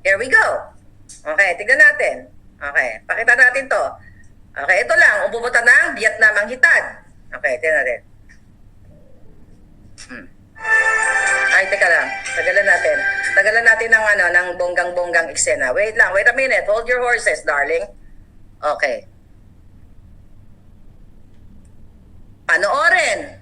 Here we go. Okay, tignan natin. Okay, pakita natin to. Okay, ito lang. Umubuta ng Vietnam ang hitad. Okay, tignan natin. Hmm. Ay, teka lang. Tagalan natin. Tagalan natin ng ano, ng bonggang-bonggang eksena. Wait lang, wait a minute. Hold your horses, darling. Okay. Panoorin.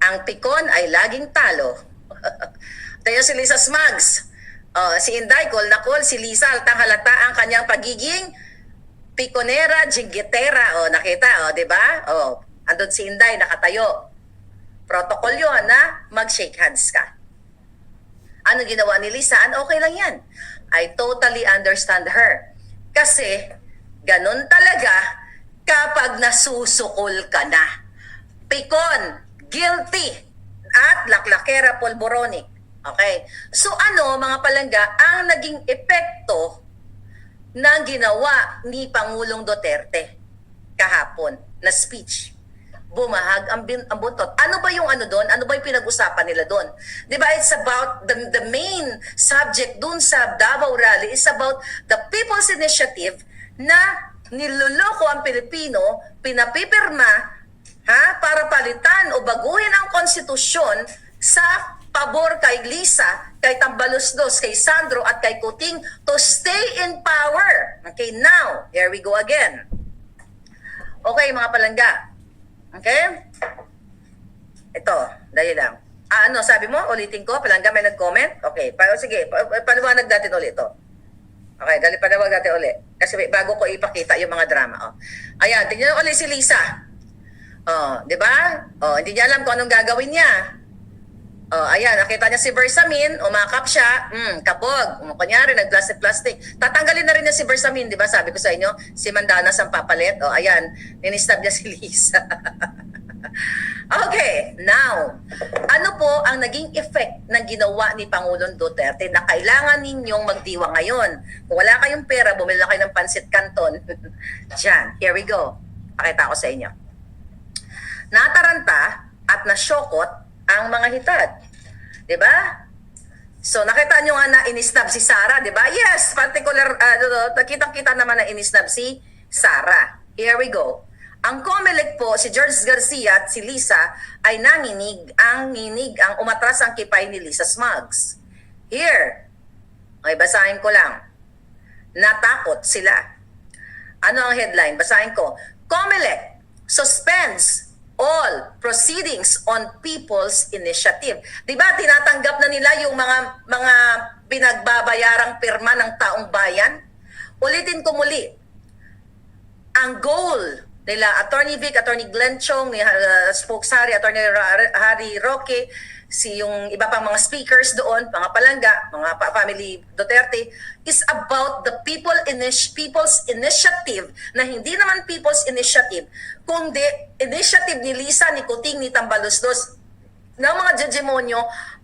Ang pikon ay laging talo. Tayo si Lisa Smugs. Oh, si Inday, call na call. Si Lisa, altang halata ang kanyang pagiging pikonera, jigitera. Oh, nakita, oh, di ba? Oh, andun si Inday, nakatayo. Protocol yun na mag-shake hands ka. Ano ginawa ni Lisa? Ano okay lang yan. I totally understand her. Kasi, ganun talaga kapag nasusukol ka na. Pikon, guilty, at laklakera polboronic. Okay? So ano, mga palangga, ang naging epekto ng ginawa ni Pangulong Duterte kahapon na speech? bumahag ang, bin, ang buntot. Ano ba yung ano doon? Ano ba yung pinag-usapan nila doon? 'Di ba? It's about the the main subject doon sa Davao Rally is about the People's Initiative na niloloko ang Pilipino, pinapipirma ha para palitan o baguhin ang konstitusyon sa pabor kay Lisa, kay Tambalos Dos, kay Sandro at kay Kuting to stay in power. Okay, now, here we go again. Okay, mga palangga. Okay? Ito, dali lang. Ah, ano, sabi mo? Ulitin ko? Palangga may nag-comment? Okay, pa, sige, pa, paliwanag natin ulit ito. Okay, dali paliwanag natin ulit. Kasi bago ko ipakita yung mga drama. Oh. Ayan, tingnan ulit si Lisa. Oh, di ba? Oh, hindi niya alam kung anong gagawin niya. Oh, ayan, nakita niya si Bersamin, umakap siya, mm, kabog. Um, kunyari, nag-plastic-plastic. Tatanggalin na rin niya si Bersamin, di ba? Sabi ko sa inyo, si Mandanas ang papalit. Oh, ayan, ninistab niya si Lisa. okay, now, ano po ang naging effect ng ginawa ni Pangulong Duterte na kailangan ninyong magdiwa ngayon? Kung wala kayong pera, bumili kayo ng pansit canton. Diyan, here we go. Pakita ko sa inyo. Nataranta at nasyokot ang mga hitad. 'Di ba? So nakita nyo nga na inisnab si Sarah, 'di ba? Yes, particular uh, nakita-kita naman na inisnab si Sarah. Here we go. Ang Comelec po, si George Garcia at si Lisa ay nanginig ang nginig ang umatras ang kipay ni Lisa Smugs. Here, okay, basahin ko lang. Natakot sila. Ano ang headline? Basahin ko. Comelec suspends all proceedings on people's initiative. 'Di ba tinatanggap na nila yung mga mga pinagbabayarang pirma ng taong bayan? Ulitin ko muli. Ang goal nila Attorney Vic, Attorney Glenn Chong, ni uh, Spokesari, Attorney Ra- Harry Roque, si yung iba pang mga speakers doon, mga palangga, mga pa- family Duterte, is about the people initi- people's initiative na hindi naman people's initiative, kundi initiative ni Lisa, ni Kuting, ni Tambalosdos, ng mga judgemonyo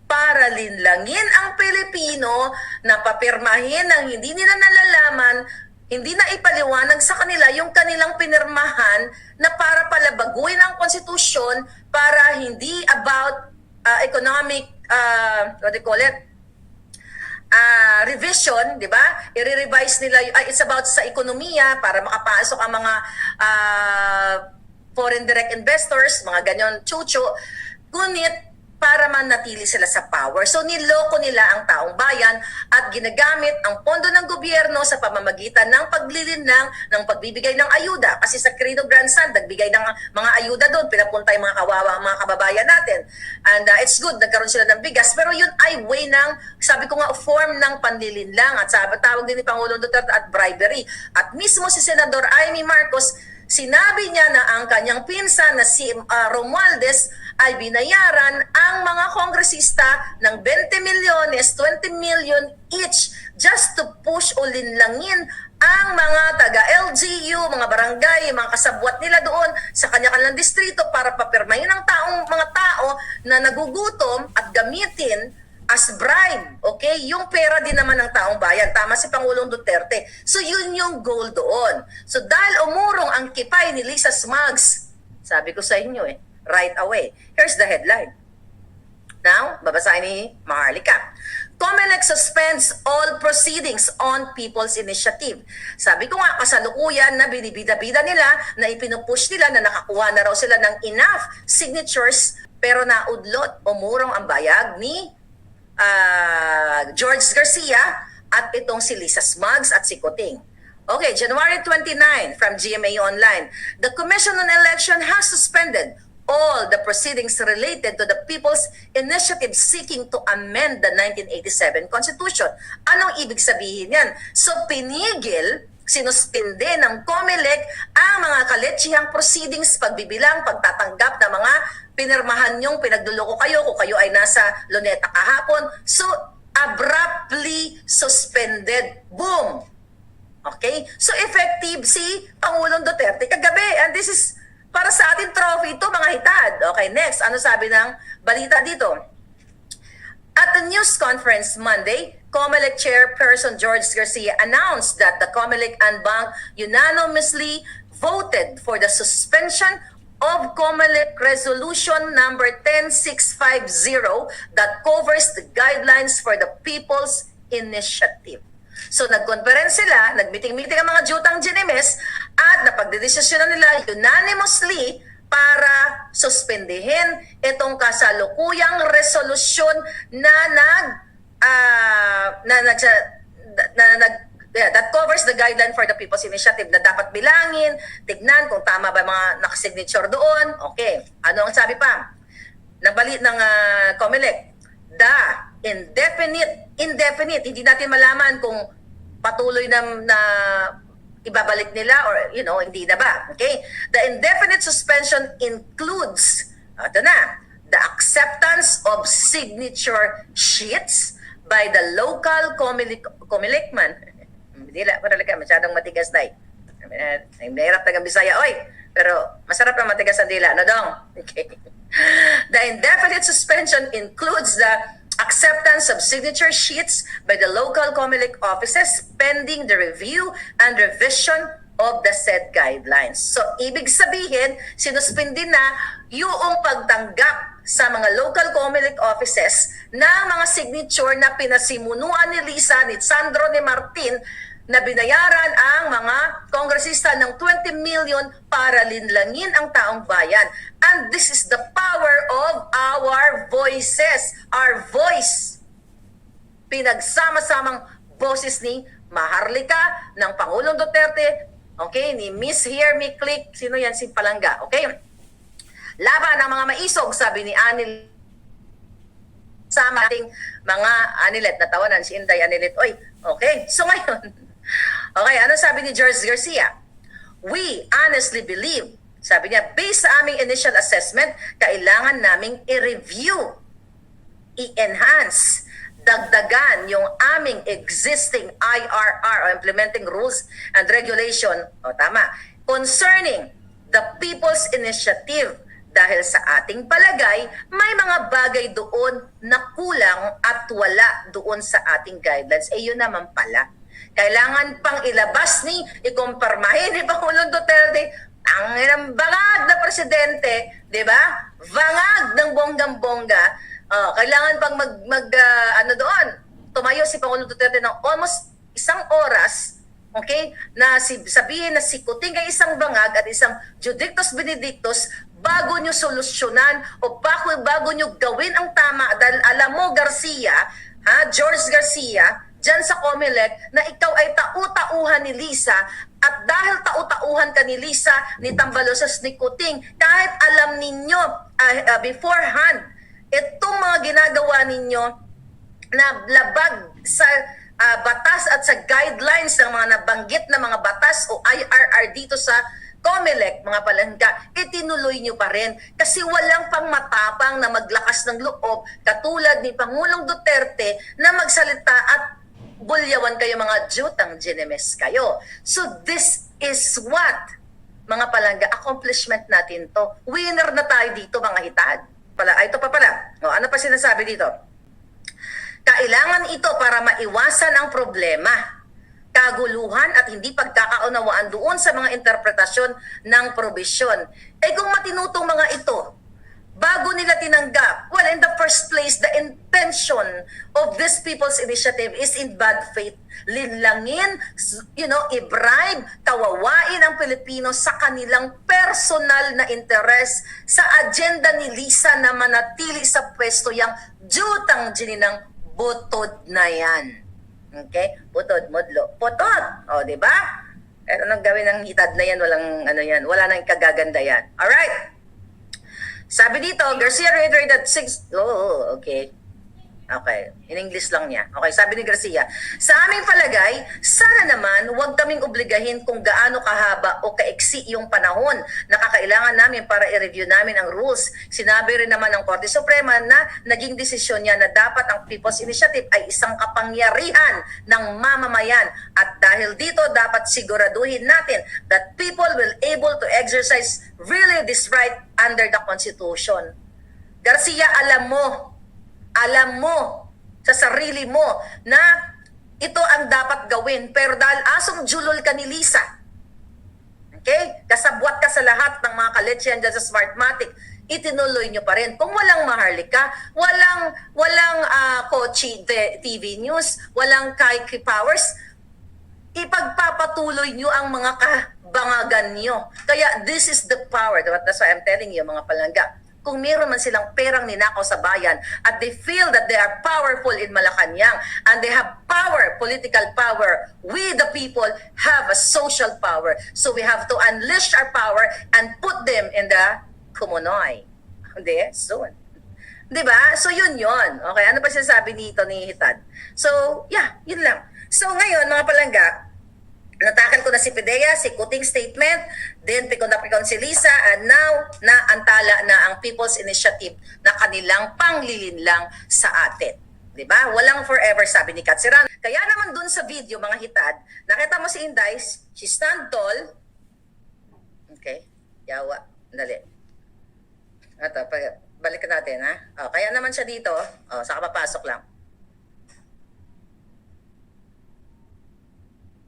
para linlangin ang Pilipino na papirmahin ng hindi nila nalalaman, hindi na ipaliwanag sa kanila yung kanilang pinirmahan na para pala baguhin ang konstitusyon para hindi about uh, economic, uh, what do you call it, ah, revision, di ba? I-revise nila, ah, it's about sa ekonomiya para makapasok ang mga ah, foreign direct investors, mga ganyan, chucho. Ngunit, para manatili sila sa power. So niloko nila ang taong bayan at ginagamit ang pondo ng gobyerno sa pamamagitan ng paglilinlang ng pagbibigay ng ayuda. Kasi sa Credo Grandstand, nagbigay ng mga ayuda doon, pinapunta yung mga kawawa, mga kababayan natin. And uh, it's good, nagkaroon sila ng bigas. Pero yun ay way ng, sabi ko nga, form ng panlilinlang. At sabi, tawag din ni Pangulong Duterte at bribery. At mismo si Senador Amy Marcos, sinabi niya na ang kanyang pinsan na si uh, Romualdez ay binayaran ang mga kongresista ng 20 milyones, 20 million each just to push o linlangin ang mga taga-LGU, mga barangay, mga kasabwat nila doon sa kanya-kanilang distrito para papirmahin ang taong mga tao na nagugutom at gamitin as bribe, okay? Yung pera din naman ng taong bayan. Tama si Pangulong Duterte. So yun yung goal doon. So dahil umurong ang kipay ni Lisa Smugs, sabi ko sa inyo eh, right away. Here's the headline. Now, babasahin ni Maharlika. COMELEC suspends all proceedings on People's Initiative. Sabi ko nga, kasalukuyan na binibida-bida nila, na ipinupush nila na nakakuha na raw sila ng enough signatures pero naudlot, umurong ang bayag ni ah, George Garcia at itong si Lisa Smugs at si Kuting. Okay, January 29 from GMA Online. The Commission on Election has suspended all the proceedings related to the People's Initiative seeking to amend the 1987 Constitution. Anong ibig sabihin yan? So pinigil, sinuspinde ng COMELEC ang mga kaletsihang proceedings, pagbibilang, pagtatanggap ng mga pinirmahan yung pinagduloko kayo kung kayo ay nasa Luneta kahapon. So abruptly suspended. Boom! Okay? So effective si Pangulong Duterte kagabi. And this is para sa ating trophy ito, mga hitad. Okay, next. Ano sabi ng balita dito? At the news conference Monday, COMELEC Chairperson George Garcia announced that the COMELEC and Bank unanimously voted for the suspension of COMELEC Resolution number 10650 that covers the guidelines for the People's Initiative. So nagkonference sila, nagmeeting-meeting ang mga jutang Ginemes at napagdedesisyonan nila unanimously para suspendihin itong kasalukuyang resolusyon na nag ah, na nag na, na, nag yeah, that covers the guideline for the People's Initiative na dapat bilangin, tignan kung tama ba mga nakasignature doon. Okay. Ano ang sabi pa? Nabali ng uh, COMELEC, the indefinite, indefinite, hindi natin malaman kung patuloy na, na ibabalik nila or, you know, hindi na ba. Okay? The indefinite suspension includes, ito na, the acceptance of signature sheets by the local Comelecman. Dila ko talaga, masyadong matigas na eh. Ay, Mahirap tagang Bisaya. Oy, pero masarap ang matigas ang dila. Ano dong? Okay. The indefinite suspension includes the acceptance of signature sheets by the local COMELEC offices pending the review and revision of the said guidelines. So, ibig sabihin, sinuspindi na yung pagtanggap sa mga local COMELEC offices ng mga signature na pinasimunuan ni Lisa, ni Sandro, ni Martin na binayaran ang mga kongresista ng 20 million para linlangin ang taong bayan. And this is the power of our voices, our voice. Pinagsama-samang boses ni Maharlika, ng Pangulong Duterte, okay, ni Miss Hear Me Click, sino yan? Si Palangga, okay? Laban ng mga maisog, sabi ni Anil sa ating mga Anilet, natawanan si Inday Anilet. Oy, okay. So ngayon, okay, ano sabi ni George Garcia? We honestly believe, sabi niya, based sa aming initial assessment, kailangan naming i-review, i-enhance, dagdagan yung aming existing IRR o Implementing Rules and Regulation, o tama, concerning the People's Initiative dahil sa ating palagay, may mga bagay doon na kulang at wala doon sa ating guidelines. Eh yun naman pala. Kailangan pang ilabas ni, ikumpirmahin ni Pangulong Duterte, ang ng bangag na presidente, di ba? Bangag ng bonggang-bongga. Oh, kailangan pang mag, mag ah, ano doon, tumayo si Pangulong Duterte ng almost isang oras okay, na si, sabihin na si Kuting ay isang bangag at isang Judictus Benedictus bago nyo solusyonan o bago, bago nyo gawin ang tama. Dahil alam mo Garcia, ha, George Garcia, dyan sa Comelec na ikaw ay tau-tauhan ni Lisa. At dahil tau-tauhan ka ni Lisa, ni Tambalosas, ni Kuting, kahit alam ninyo ah, ah, beforehand, itong mga ginagawa ninyo na labag sa ah, batas at sa guidelines ng mga nabanggit na mga batas o IRR dito sa COMELEC, mga palangga, itinuloy nyo pa rin. Kasi walang pang matapang na maglakas ng loob katulad ni Pangulong Duterte na magsalita at bulyawan kayo mga jutang ginemes kayo. So this is what, mga palangga, accomplishment natin to. Winner na tayo dito, mga hitad. Pala, ay, ito pa pala. O, ano pa sinasabi dito? Kailangan ito para maiwasan ang problema, kaguluhan at hindi pagkakaunawaan doon sa mga interpretasyon ng probisyon. Eh kung matinutong mga ito, bago nila tinanggap. Well, in the first place, the intention of this people's initiative is in bad faith. Linlangin, you know, i-bribe, kawawain ang Pilipino sa kanilang personal na interes sa agenda ni Lisa na manatili sa pwesto yang jutang gininang butod na yan. Okay? Butod, modlo. Putod! O, di ba? Pero anong gawin ng hitad na yan, walang ano yan, wala nang kagaganda yan. Alright! Sabi dito, Garcia reiterated six... Oh, okay. Okay. In English lang niya. Okay, sabi ni Garcia, sa aming palagay, sana naman huwag kaming obligahin kung gaano kahaba o kaiksi yung panahon na kakailangan namin para i-review namin ang rules. Sinabi rin naman ng Korte Suprema na naging desisyon niya na dapat ang People's Initiative ay isang kapangyarihan ng mamamayan at dahil dito dapat siguraduhin natin that people will able to exercise really this right under the Constitution. Garcia, alam mo, alam mo sa sarili mo na ito ang dapat gawin. Pero dahil asong julol ka ni Lisa, okay? Kasabwat ka sa lahat ng mga kaletsyan dyan sa Smartmatic, itinuloy nyo pa rin. Kung walang maharlika, walang, walang ah, Kochi TV News, walang Kaiki Powers, ipagpapatuloy nyo ang mga kabangagan nyo. Kaya this is the power. That's why I'm telling you, mga palangga. Kung meron man silang perang ninakaw sa bayan at they feel that they are powerful in Malacanang and they have power, political power, we the people have a social power. So we have to unleash our power and put them in the kumunoy. Hindi, soon. Di ba? So yun yun. Okay, ano pa sinasabi nito ni Hitad? So, yeah, yun lang. So ngayon, mga palangga, natakal ko na si Pidea, si Kuting Statement, then pikon si Lisa, and now, na antala na ang People's Initiative na kanilang panglilin lang sa atin. 'Di ba? Walang forever, sabi ni Katsiran. Kaya naman dun sa video, mga hitad, nakita mo si Inday, she stand tall. Okay, yawa. Dali. Ito, balikan natin, ha? Oh, kaya naman siya dito, oh, saka papasok lang.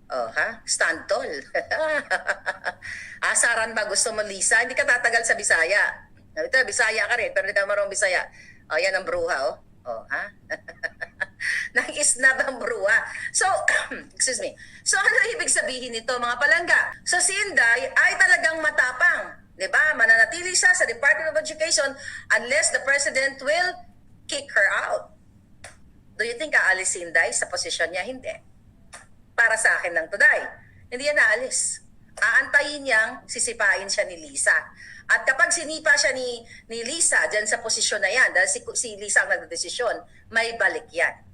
Oh, ha? Stand tall. Asaran ba gusto mo, Lisa? Hindi ka tatagal sa Bisaya. Ito, Bisaya ka rin, pero hindi ka marunong Bisaya. Oh, yan ang bruha, oh. Oh, ha? Nang-isnab ang bruha. So, excuse me. So, ano ibig sabihin nito, mga palangga? So, si Inday ay talagang matapang. 'Di ba? Mananatili siya sa Department of Education unless the President will kick her out. Do you think aalis si Inday sa posisyon niya? Hindi para sa akin lang today. Hindi yan naalis. Aantayin niyang sisipain siya ni Lisa. At kapag sinipa siya ni, ni Lisa dyan sa posisyon na yan, dahil si, si Lisa ang nagdesisyon, may balik yan.